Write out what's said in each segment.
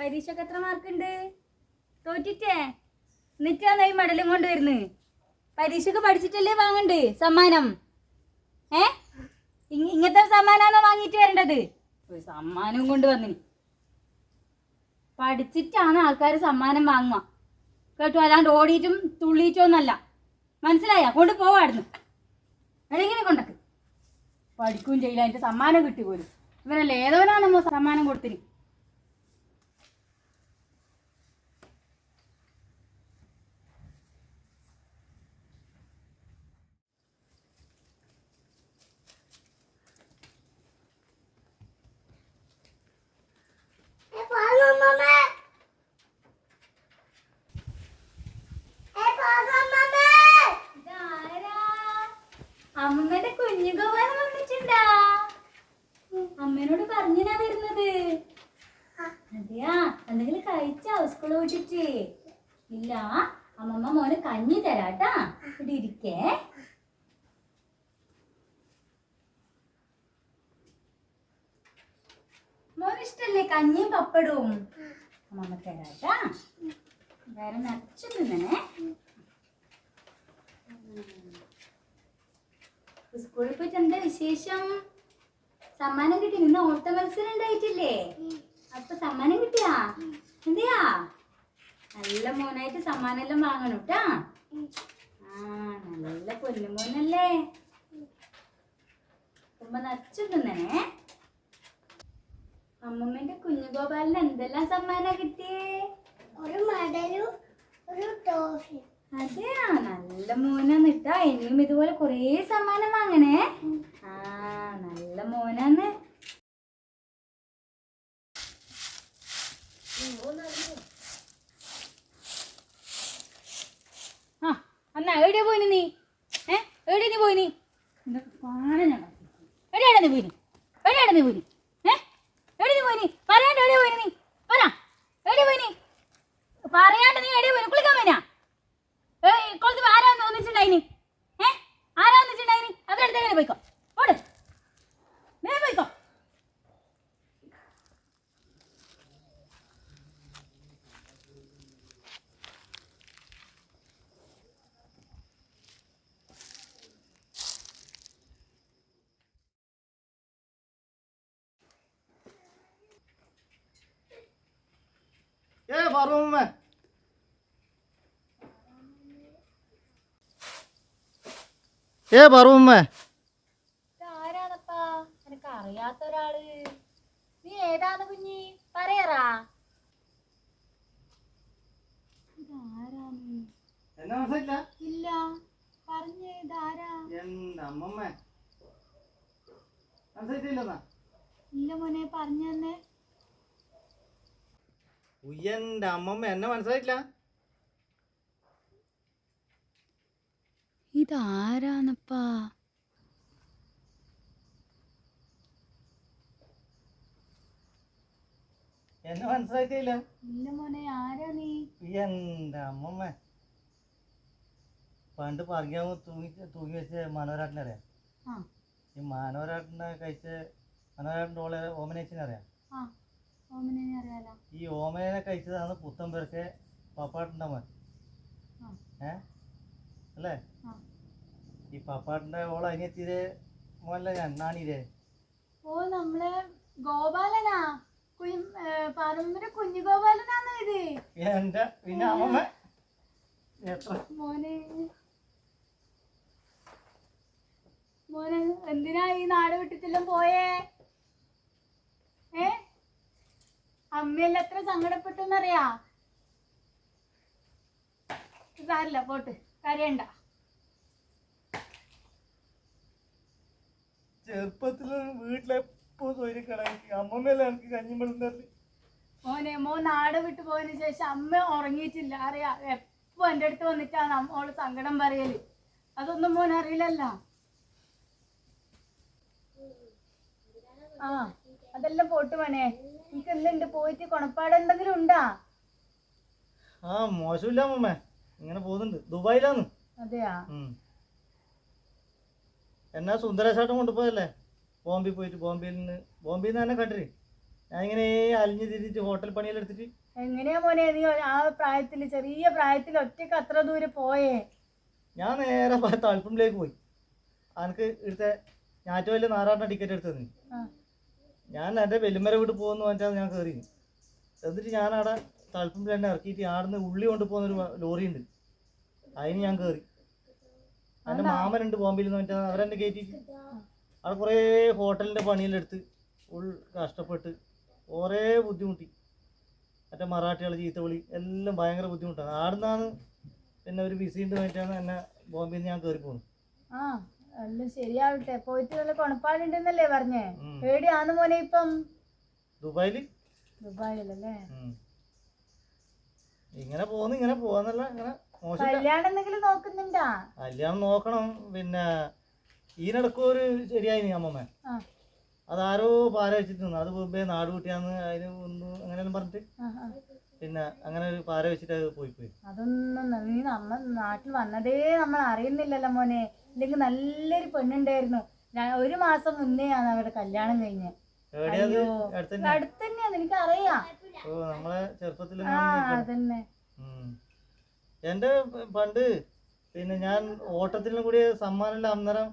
പരീക്ഷക്ക് എത്ര മാർക്കുണ്ട്? തോറ്റിട്ടേ? എന്നിട്ടാണ് ഈ മെഡലും കൊണ്ട് വരുന്നത് പരീക്ഷക്ക് പഠിച്ചിട്ടല്ലേ വാങ്ങണ്ട്? സമ്മാനം. ഏ? ഇങ്ങ- ഇങ്ങനത്തെ സമ്മാനാണോ വാങ്ങിയിട്ട് വരേണ്ടത്? ഒരു സമ്മാനം കൊണ്ട് വന്നിന് പഠിച്ചിട്ടാണ് ആൾക്കാർ സമ്മാനം വാങ്ങുക. കേട്ടോ? അല്ലാണ്ട് ഓടിയിട്ടും തുള്ളിയിട്ടോ ഒന്നല്ല. മനസ്സിലായ? കൊണ്ട് പോവായിരുന്നു. എങ്ങനെ കൊണ്ടക്ക്. പഠിക്കുകയും ചെയ്യില്ല. അതിന്റെ സമ്മാനം കിട്ടി പോലും. ഇവരല്ലേ ഏതോനാണ് നമ്മ സമ്മാനം കൊടുത്തിന്? അമ്മയുടെ കുഞ്ഞു ഗോപാലൻ വന്നിട്ടുണ്ടാ? അമ്മേനോട് പറഞ്ഞാ വരുന്നത്. അതെയാ എന്തെങ്കിലും കഴിച്ചാ? സ്കൂൾ വിട്ടിട്ട്. ഇല്ല അമ്മമ്മ മോനെ കഞ്ഞി തരാട്ടാ. ഇവിടെ ഇരിക്കേ. മോനിഷ്ടല്ലേ കഞ്ഞിയും പപ്പടവും. അമ്മമ്മ തരാട്ടാ. വേറെ നച്ചു തിന്നണേ സ്കൂളിൽ പോയിട്ട് എന്താ വിശേഷം? സമ്മാനം കിട്ടി. ഇന്ന് ഓട്ട മത്സരം ഉണ്ടായിട്ടില്ലേ? അപ്പൊ സമ്മാനം കിട്ടിയാ? എന്തിയാ? നല്ല മോനായിട്ട് സമ്മാനം എല്ലാം വാങ്ങണം കേട്ടാ ആ നല്ല പൊന്നുമോനല്ലേ ഉമ്മ നച്ചു തിന്നണേ അമ്മമ്മന്റെ കുഞ്ഞുഗോപാലിന് എന്തെല്ലാം സമ്മാനം കിട്ടിയേ? ഒരു മെഡലും ഒരു ട്രോഫി. അതെയാ നല്ല മോനാന്ന് ഇട്ടാ ഇനിയും ഇതുപോലെ കൊറേ സമ്മാനം വാങ്ങണേ. നല്ല മോനാന്ന്. ആ അന്നാ എവിടെയാ പോയിന് നീ? ഏ എവിടെയാ നീ പോയിന്? എവിടെയാണ് നീ പോയിന്? എവിടെയാണ് നീ പോയിന്? ഏ എവിടെ നീ പോയിന്? പറയാണ്ട് എവിടെയാ പോയിന് നീ? പറ എവിടെയാ പോയിന്? പറയാണ്ട് നീ എവിടെയാ പോയിനി? കുളിക്കാൻ പോയിനാ? ഏയ് കൊളുത്ത് ആരാന്ന് ഒന്നിച്ചിട്ടുണ്ടായിന്? ഏ ആരാ അവരുടെ അവരെടുത്ത് പോയിക്കോ? ഓട്. വേഗം പോയിക്കോ ഏ പറമ്മ ഏ പറമ്മ ആരാണപ്പാ എനിക്ക് അറിയാത്ത ഒരാൾ നീ ഏതാന്ന് കുഞ്ഞി? പറയറാ. ഇല്ല. പറഞ്ഞേ ഇതാരാ? എന്റെ അമ്മമ്മ? മനസ്സിലായിട്ടില്ലെന്നാ ഇല്ല മോനെ പറഞ്ഞു തന്നെ. ഉയ്യന്റെ അമ്മമ്മ എന്നെ മനസ്സിലായിട്ടില്ല? ഇതാരാന്നപ്പാ എന്നെ മനസ്സിലാക്കിയില്ല ഇല്ല മോനെ ആരാ നീ? ഉയ്യന്റെ അമ്മമ്മ? പണ്ട് പറയാമോ തൂങ്ങി തൂങ്ങി വെച്ച മനോരാട്ടിനെ അറിയാം? ഈ മനോരാട്ടിനെ കഴിച്ച മനോരാട്ടിന്റെ ഓളെ ഓമനേച്ചിനെ അറിയാം? ഈ ഓമനെ കഴിച്ചതാണ് പുത്തൻ പേർക്ക് പപ്പാട്ടിന്റെ മോൻ ഏ? അല്ലേ? ഈ പപ്പാട്ടിന്റെ ഓളെ അനിയത്തിരെ മോനല്ല ഞാൻ നാണിയില്ലേ ഓ നമ്മളെ ഗോപാലനാ. പറമ്പിന്റെ കുഞ്ഞു ഗോപാലനാണോ ഇത്? എന്താ പിന്നെ അമ്മ മോനെ. മോനെ എന്തിനാ ഈ നാട് വിട്ടിട്ടെല്ലാം പോയേ? ഏ? അമ്മയെല്ലാം എത്ര സങ്കടപ്പെട്ടെന്നറിയാ? സാരില്ല പോട്ട്. കരയണ്ട. ചെറുപ്പത്തിൽ വീട്ടിലെപ്പോ എനിക്ക് മോനെ മോ നാട് വിട്ടു പോയതിനു ശേഷം അമ്മ ഉറങ്ങിയിട്ടില്ല. അറിയാ എപ്പോ എന്റെ അടുത്ത് വന്നിട്ടാണ് അമ്മോൾ സങ്കടം പറയൽ? അതൊന്നും മോൻ അറിയില്ലല്ല. ആ അതെല്ലാം പോട്ട് മോനെ. എനിക്ക് എന്തുണ്ട്? പോയിട്ട് കൊണപ്പാടെന്തെങ്കിലും ഉണ്ടാ? ആ മോശമില്ല അമ്മമ്മ. ഇങ്ങനെ പോകുന്നുണ്ട്. ദുബായിലാന്ന് അതെയാ. എന്നാ സുന്ദരേശാട്ടം കൊണ്ടുപോയല്ലേ ബോംബെ പോയിട്ട് ബോംബെയിൽ നിന്ന് ബോംബെയിൽ നിന്ന് തന്നെ കണ്ടിട്ട് ഞാൻ ഇങ്ങനെ അലിഞ്ഞു തിരിഞ്ഞിട്ട് ഹോട്ടൽ പണിയെല്ലാം എടുത്തിട്ട്. എങ്ങനെയാ മോനെ നീ ആ പ്രായത്തിൽ ചെറിയ പ്രായത്തിൽ ഒറ്റയ്ക്ക് അത്ര ദൂരെ പോയേ? ഞാൻ നേരെ തളിപ്പുമ്പിലേക്ക് പോയി. അനക്ക് ഇവിടുത്തെ വലിയ നാറാട്ട ടിക്കറ്റ് എടുത്തത്. ഞാൻ എന്റെ വെല്ലുമര വീട് പോകുന്നു വെച്ചാൽ ഞാൻ കയറി എന്നിട്ട് ഞാൻ അവിടെ തളിപ്പുമ്പിൽ തന്നെ ഇറക്കിയിട്ട് ആടുന്ന് ഉള്ളി കൊണ്ട് പോകുന്നൊരു ലോറി ഉണ്ട്. അതിന് ഞാൻ കയറി എന്റെ മാമനുണ്ട് ബോംബെയിൽ നിന്ന് വെച്ചാൽ അവരെന്നെ കയറ്റിയിട്ട് അവിടെ കുറേ ഹോട്ടലിന്റെ പണിയെല്ലാം എടുത്ത് ഉൾ കഷ്ടപ്പെട്ട് കുറേ ബുദ്ധിമുട്ടി. മറ്റേ മറാഠികൾ ചീത്തവിളി എല്ലാം ഭയങ്കര ബുദ്ധിമുട്ടാണ്. ആടുന്നാണ് പിന്നെ ഒരു വിസ ഉണ്ട് പറഞ്ഞിട്ടാണ് എന്നെ ബോംബെയിൽ ഞാൻ കയറി പോകുന്നത് ആ എല്ലാം ശരിയാവട്ടെ. പോയിട്ട് നല്ല കൊണപ്പാടുണ്ടെന്നല്ലേ പറഞ്ഞേ? പേടിയാണ് മോനെ ഇപ്പം. ദുബായിൽ ദുബായിലല്ലേ? ഇങ്ങനെ പോകുന്നു ഇങ്ങനെ പോവാന്നല്ല ഇങ്ങനെ കല്യാണം എന്തെങ്കിലും നോക്കുന്നുണ്ടാ? കല്യാണം നോക്കണം പിന്നെ ഈനിടക്കും ഒരു ശരിയായി അമ്മമ്മ. ആ. അതാരോ പാര വെച്ചിട്ട് നിന്നു. അത് മുമ്പേ നാട് കൂട്ടിയാന്ന് അതിന് ഒന്ന് അങ്ങനെയൊന്നും പറഞ്ഞിട്ട്. പിന്നെ അങ്ങനെ ഒരു പാര വെച്ചിട്ട് അത് പോയി പോയി അതൊന്നും നീ നമ്മ നാട്ടിൽ വന്നതേ നമ്മൾ അറിയുന്നില്ലല്ലോ മോനെ. ഇല്ലെങ്കിൽ നല്ലൊരു പെണ്ണുണ്ടായിരുന്നു. ഒരു മാസം മുന്നേ ആണ് അവരുടെ കല്യാണം കഴിഞ്ഞ്. അടുത്തന്നെയാന്ന് എനിക്ക് അറിയാം ഓ നമ്മളെ ചെറുപ്പത്തിൽ അതന്നെ. എന്റെ പണ്ട് പിന്നെ ഞാൻ ഓട്ടത്തിലും കൂടി സമ്മാനമില്ല അന്നേരം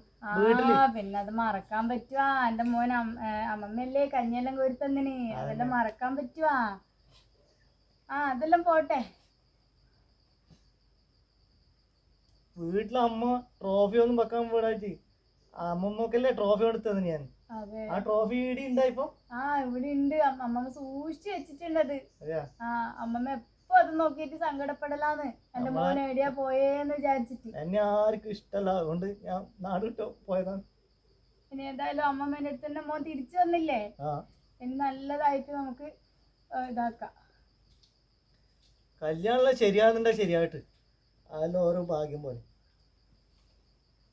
പിന്നെ അത് മറക്കാൻ പറ്റുവാ. എന്റെ മോൻ അമ്മമ്മയല്ലേ കഞ്ഞെല്ലാം കോരി തന്നിന് അതെല്ലാം മറക്കാൻ പറ്റുവാ. ആ അതെല്ലാം പോട്ടെ. വീട്ടിലെ അമ്മ ട്രോഫി ഒന്നും വെക്കാൻ വീടായിട്ട് അമ്മമ്മക്കല്ലേ ട്രോഫി കൊടുത്തത് ഞാൻ. ആ ട്രോഫി ഇവിടെ ഉണ്ടായിപ്പോ ആ ഇവിടെ ഉണ്ട്. അമ്മ- അമ്മമ്മ സൂക്ഷിച്ചു വെച്ചിട്ടുണ്ടത് ആ അമ്മമ്മ അത് നോക്കിയിട്ട് സങ്കടപ്പെടലാന്ന്. എന്റെ മോൻ എവിടെയാ പോയേന്ന് വിചാരിച്ചിട്ട്. എന്നെ ആർക്കും ഇഷ്ടല്ല. അതുകൊണ്ട് ഞാൻ നാട് വിട്ടോ പോയതാണ്. ഇനി ഏതായാലും അമ്മമ്മേന്റെ അടുത്ത് തന്നെ മോൻ തിരിച്ചു വന്നില്ലേ? ഇനി നല്ലതായിട്ട് നമുക്ക് ഇതാക്കാം. കല്യാണം ശരിയാകുന്നുണ്ടോ ശരിയായിട്ട്? അതെല്ലാം ഓരോ ഭാഗ്യം പോലെ.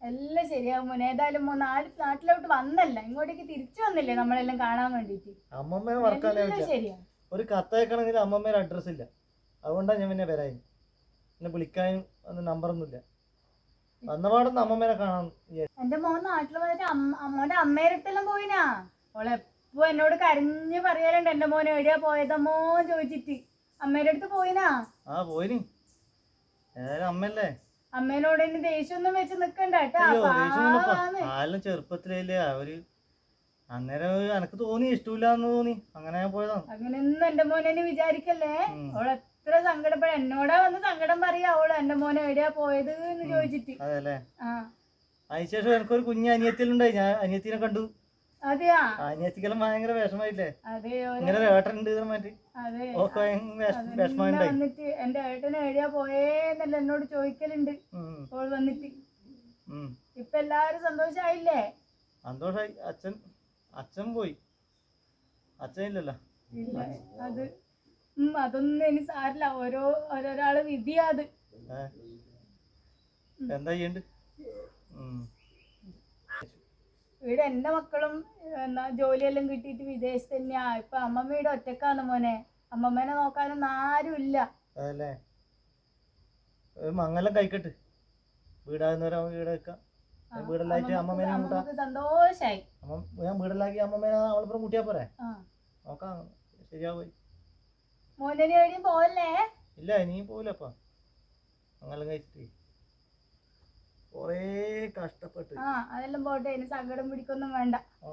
എല്ലാം ശരിയാവും മോനെ. ഏതായാലും മോൻ നാട് നാട്ടിലോട്ട് വന്നല്ല. ഇങ്ങോട്ടേക്ക് തിരിച്ചു വന്നില്ലേ നമ്മളെല്ലാം കാണാൻ വേണ്ടിട്ട് അമ്മമ്മ ഒരു കത്തയക്കണമെങ്കിൽ അമ്മമ്മേടെ അഡ്രസ്സ് ഇല്ല. അതുകൊണ്ടാണ് ഞാൻ പിന്നെ വരാൻ എന്നെ വിളിക്കാനും ഒന്നും നമ്പറൊന്നുമില്ല. വന്നപാടൊന്നും അമ്മമ്മേനെ കാണാൻ. എന്റെ മോൻ നാട്ടിൽ വന്നിട്ട് അമ്മ അമ്മോന്റെ അമ്മേരട്ടെല്ലാം പോയിനാ. ഓളെപ്പോ എന്നോട് കരഞ്ഞു പറയാറുണ്ട് എന്റെ മോൻ എവിടെയാ പോയതമ്മോ ചോദിച്ചിട്ട്. അമ്മേടെ അടുത്ത് പോയിനാ? ആ പോയിനി. ഏതായാലും അമ്മല്ലേ അമ്മേനോട് ഇനി ദേഷ്യമൊന്നും വെച്ച് നിക്കണ്ട കേട്ടോ. ചെറുപ്പത്തിലേ അവർ അന്നേരം എനക്ക് തോന്നി ഇഷ്ടമില്ലാന്ന് തോന്നി. അങ്ങനെ പോയതാണ്. അങ്ങനെയൊന്നും എന്റെ മോനെ വിചാരിക്കല്ലേ? ഉം. എത്ര സങ്കടപ്പെട എന്നോടാ വന്ന് സങ്കടം പറയാ അവൾ എന്റെ മോനെ എവിടെയാ പോയത് എന്ന് ചോദിച്ചിട്ട്. അതെ അല്ലേ ആ അതിനുശേഷം എനിക്കൊരു കുഞ്ഞ് അനിയത്തിലുണ്ടായി ഞാൻ അനിയത്തിനെ കണ്ടു. അതെയാ? അനിയത്തിക്കെല്ലാം ഭയങ്കര വിഷമായില്ലേ ഇങ്ങനെ ഏട്ടനുണ്ട് വന്നിട്ട് എന്റെ ഏട്ടന് എവിടെയാ പോയേന്നല്ല എന്നോട് ചോദിക്കലുണ്ട്. ഉം, വന്നിട്ട്. ഇപ്പൊ എല്ലാരും സന്തോഷായില്ലേ? സന്തോഷായി. അച്ഛൻ അച്ഛൻ പോയി. അച്ഛൻ ഇല്ലല്ലോ ഇല്ല അത് അതൊന്നും ഇനി സാരില്ല. ഓരോ ഓരോരാളെ വിധിയാ അത്. എന്താ ചെയ്യണ്ട്. ഇവിടെ എന്റെ മക്കളും എന്നാ ജോലിയെല്ലാം കിട്ടിയിട്ട് വിദേശത്ത് തന്നെയാ. ഇപ്പൊ അമ്മമ്മയുടെ ഒറ്റക്കാണ് മോനെ. അമ്മമ്മേനെ നോക്കാനൊന്നും ആരും ഇല്ല. അതല്ലേ? മംഗലം കഴിക്കട്ട്. വീടാകുന്നവരെ വീട് വെക്കാം. അമ്മമ്മേനെ സന്തോഷായി. ഞാൻ വീടെല്ലാക്കി അമ്മമ്മേനെ അവളിപ്പുറം കൂട്ടിയാ പോരെ? നോക്കാം. ശരിയാവുമായി മോനെ എവിടെയും പോവല്ലേ? ഇല്ല ഇനിയും പോവില്ലപ്പാ അങ്ങനെ കഴിച്ചിട്ട്. കൊറേ കഷ്ടപ്പെട്ട്. ആ അതെല്ലാം പോട്ടെ ഇനി സങ്കടം പിടിക്കൊന്നും വേണ്ട. ആ.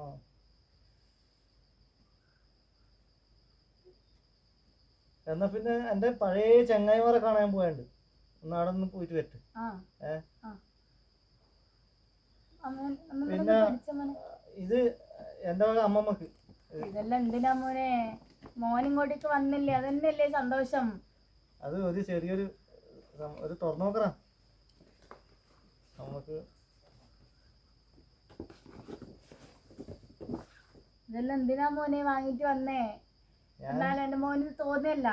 എന്നാ പിന്നെ എന്റെ പഴയ ചങ്ങായിമാരെ കാണാൻ പോയാണ്ട്. ഒന്ന് അവിടെ നിന്ന് പോയിട്ട് വരട്ടെ. പിന്നെ- ഇത് എന്റെ അമ്മമ്മക്ക്? ഇതെല്ലാം എന്തിനാ മോനെ? മോൻ ഇങ്ങോട്ടേക്ക് വന്നില്ലേ? അതന്നെയല്ലേ സന്തോഷം. അത് ഒരു ചെറിയൊരു ഒരു തുറന്നു നോക്കറ നമുക്ക് ഇതെല്ലാം എന്തിനാ മോനെ വാങ്ങിട്ട് വന്നേ? എന്നാലും എന്റെ മോന് തോന്നിയല്ല.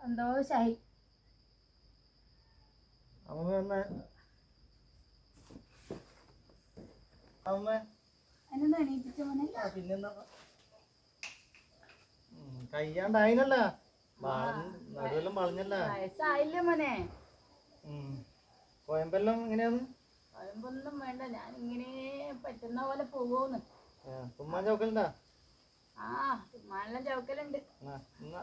സന്തോഷായി. പിന്നെന്താ? കയ്യാണ്ടായിനല്ല നടുവെല്ലാം വളഞ്ഞല്ല. വയസ്സായില്ലേ മോനെ. കോയമ്പെല്ലാം എങ്ങനെയാന്ന്? കോയമ്പൊന്നും വേണ്ട. ഞാൻ ഇങ്ങനെ പറ്റുന്ന പോലെ പോവൂന്ന്. ആ, തുമ്മാൻ ചോക്കലുണ്ടാ? ആ തുമ്മാനെല്ലാം എന്നാ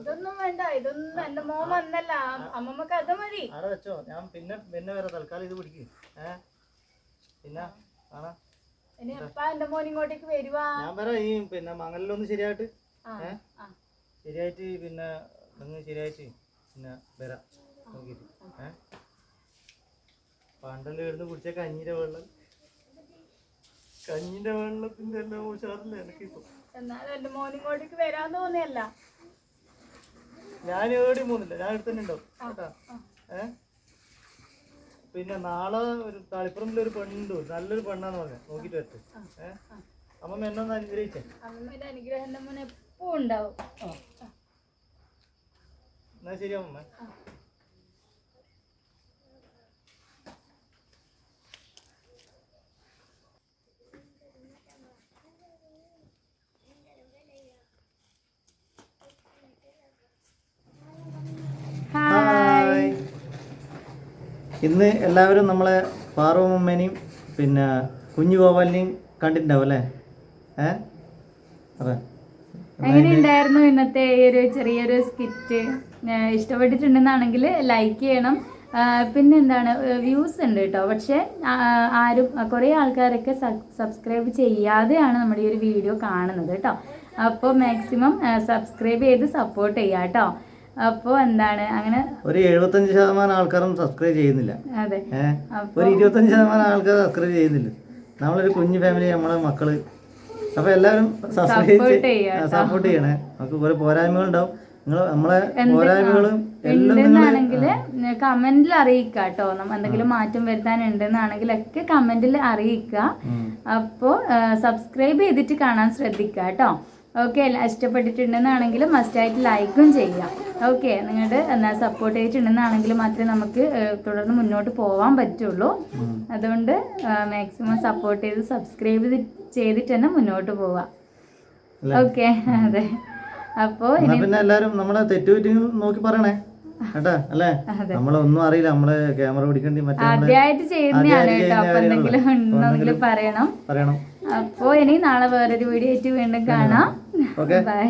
ഇതൊന്നും വേണ്ട. ഇതൊന്നും എന്റെ മോൻ വന്നല്ല. അമ്മമ്മക്ക് അത് മതി. അവിടെ വെച്ചോ. ഞാൻ പിന്നെ പിന്നെ വേറെ തൽക്കാലം ഇത് പിടിക്ക്. ഏ? പിന്നെ കാണാ. ഇനി എപ്പാ എന്റെ മോൻ ഇങ്ങോട്ടേക്ക് വരുവാ. ഞാൻ വരാം ഈ പിന്നെ മങ്ങലിലൊന്ന് ശരിയായിട്ട് ഏ? ശരിയായിട്ട് പിന്നെ നിങ്ങൾ ശരിയായിട്ട് പിന്നെ വരാം. നോക്കിയിട്ട്. ഏ? പണ്ടെല്ലാം ഇവിടുന്ന് കുടിച്ച കഞ്ഞിന്റെ വെള്ളം. കഞ്ഞിന്റെ വെള്ളത്തിന്റെ എല്ലാം ഉഷാറില്ല എനിക്കിപ്പോ. എന്നാലും എന്റെ മോൻ ഇങ്ങോട്ടേക്ക് വരാൻ തോന്നിയല്ല. ഞാൻ ഏടി പോകുന്നില്ല. ഞാൻ ഇവിടെ തന്നെ ഉണ്ടാവും. കേട്ടാ? ഏ? പിന്നെ നാളെ ഒരു തളിപ്പുറമ്പിൽ ഒരു പെണ്ണുണ്ട്. നല്ലൊരു പെണ്ണാന്ന് പറഞ്ഞ. നോക്കിട്ട് വരട്ടെ. ഏ? അമ്മ എന്നെ ഒന്ന് അനുഗ്രഹിച്ചേ. അമ്മയുടെ അനുഗ്രഹം എപ്പോ ഉണ്ടാവും ഇന്ന് എല്ലാവരും നമ്മളെ പാർവമ്മേനെയും പിന്നെ കുഞ്ഞു ഗോപാലിനെയും കണ്ടിട്ടുണ്ടാവും അല്ലേ? ഏ? അതെ. എങ്ങനെയുണ്ടായിരുന്നു ഇന്നത്തെ ഈ ഒരു ചെറിയൊരു സ്കിറ്റ് ഇഷ്ടപ്പെട്ടിട്ടുണ്ടെന്നാണെങ്കിൽ ലൈക്ക് ചെയ്യണം. പിന്നെ എന്താണ് വ്യൂസ് ഉണ്ട് കേട്ടോ പക്ഷേ ആരും കുറേ ആൾക്കാരൊക്കെ സബ്സ്ക്രൈബ് ചെയ്യാതെയാണ് നമ്മുടെ ഈ ഒരു വീഡിയോ കാണുന്നത് കേട്ടോ അപ്പോൾ മാക്സിമം സബ്സ്ക്രൈബ് ചെയ്ത് സപ്പോർട്ട് ചെയ്യാം കേട്ടോ അപ്പോൾ എന്താണ് അങ്ങനെ ഒരു എഴുപത്തഞ്ച് ശതമാനം ആൾക്കാരും സബ്സ്ക്രൈബ് ചെയ്യുന്നില്ല. അതെ. ഒരു ഇരുപത്തഞ്ച് ശതമാനം ആൾക്കാർ സബ്സ്ക്രൈബ് ചെയ്യുന്നില്ല. നമ്മളൊരു കുഞ്ഞു ഫാമിലി നമ്മളെ മക്കൾ. അപ്പൊ എല്ലാവരും സപ്പോർട്ട് ചെയ്യണേ. നമുക്ക് കുറെ പോരായ്മകളുണ്ടാവും നിങ്ങൾ നമ്മളെ പോരായ്മകളും ഉണ്ടെന്നാണെങ്കിൽ കമന്റിൽ അറിയിക്കുക കേട്ടോ. എന്തെങ്കിലും മാറ്റം വരുത്താനുണ്ടെന്നാണെങ്കിലൊക്കെ ഒക്കെ കമന്റിൽ അറിയിക്കുക അപ്പോൾ സബ്സ്ക്രൈബ് ചെയ്തിട്ട് കാണാൻ ശ്രദ്ധിക്കുക കേട്ടോ. ഓക്കെ ഇഷ്ടപ്പെട്ടിട്ടുണ്ടെന്നാണെങ്കിൽ മസ്റ്റായിട്ട് ലൈക്കും ചെയ്യാം. ഓക്കെ നിങ്ങളുടെ എന്നാ സപ്പോർട്ട് ചെയ്തിട്ടുണ്ടെന്നാണെങ്കിൽ മാത്രമേ നമുക്ക് തുടർന്ന് മുന്നോട്ട് പോകാൻ പറ്റുള്ളൂ. അതുകൊണ്ട് മാക്സിമം സപ്പോർട്ട് ചെയ്ത് സബ്സ്ക്രൈബ് ചെയ്തിട്ട് തന്നെ മുന്നോട്ട് പോവാം. ഓക്കെ അതെ. അപ്പോ പിന്നെ എല്ലാരും നമ്മളെ തെറ്റുപറ്റി നോക്കി പറയണേ. കേട്ടാ? അല്ലേ? നമ്മളൊന്നും അറിയില്ല. നമ്മൾ ക്യാമറ പിടിക്കേണ്ടി മറ്റേ ആദ്യമായിട്ട് ചെയ്യുന്നതാണ് കേട്ടോ. അപ്പൊ എന്തെങ്കിലും. പറയണം. പറയണം. അപ്പോ ഇനി നാളെ വേറൊരു വീഡിയോ ആയിട്ട് വീണ്ടും കാണാം. ബൈ